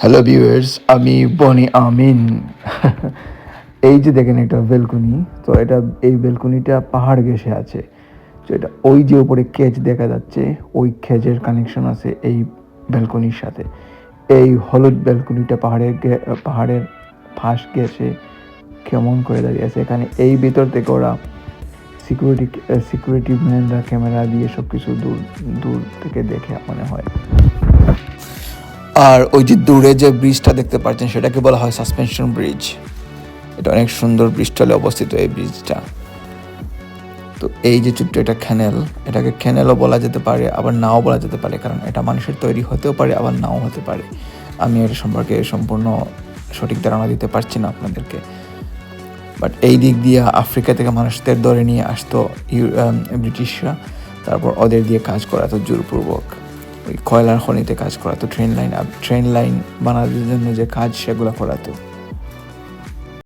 Hello viewers আমি বনি আমিন। এই যে দেখেন একটা বেলকুনি, তো এটা, এই বেলকুনিটা পাহাড় ঘেসে আছে। তো এটা ওই যে উপরে কেচ দেখা যাচ্ছে, ওই খেজের কানেকশন আছে এই বেলকুনির সাথে। এই হলুদ বেলকুনিটা পাহাড়ের পাহাড়ের ফাঁস গেছে কেমন করে দাঁড়িয়ে আছে এখানে এই ভিতর থেকে ওরা সিকিউরিটি সিকিউরিটি ম্যানরা ক্যামেরা দিয়ে সব কিছু দূর দূর থেকে দেখে মনে হয়। আর ওই যে দূরে যে ব্রিজটা দেখতে পাচ্ছেন, সেটাকে বলা হয় সাসপেনশন ব্রিজ এটা অনেক সুন্দর ব্রিজটালে অবস্থিত এই ব্রিজটা তো এই যে ছোট্ট এটা খ্যানেল এটাকে খ্যানেলও বলা যেতে পারে, আবার নাও বলা যেতে পারে, কারণ এটা মানুষের তৈরি হতেও পারে, আবার নাও হতে পারে। আমি এটা সম্পর্কে সম্পূর্ণ সঠিক ধারণা দিতে পারছি না আপনাদেরকে। বাট এই দিক দিয়ে আফ্রিকা থেকে মানুষদের ধরে নিয়ে আসতো ইউ- ব্রিটিশরা। তারপর ওদের দিয়ে কাজ করাতো জোরপূর্বক। ওই কয়লার খনিতে কাজ করাতো ট্রেন লাইন ট্রেন লাইন বানানোর জন্য যে কাজ সেগুলো করাতো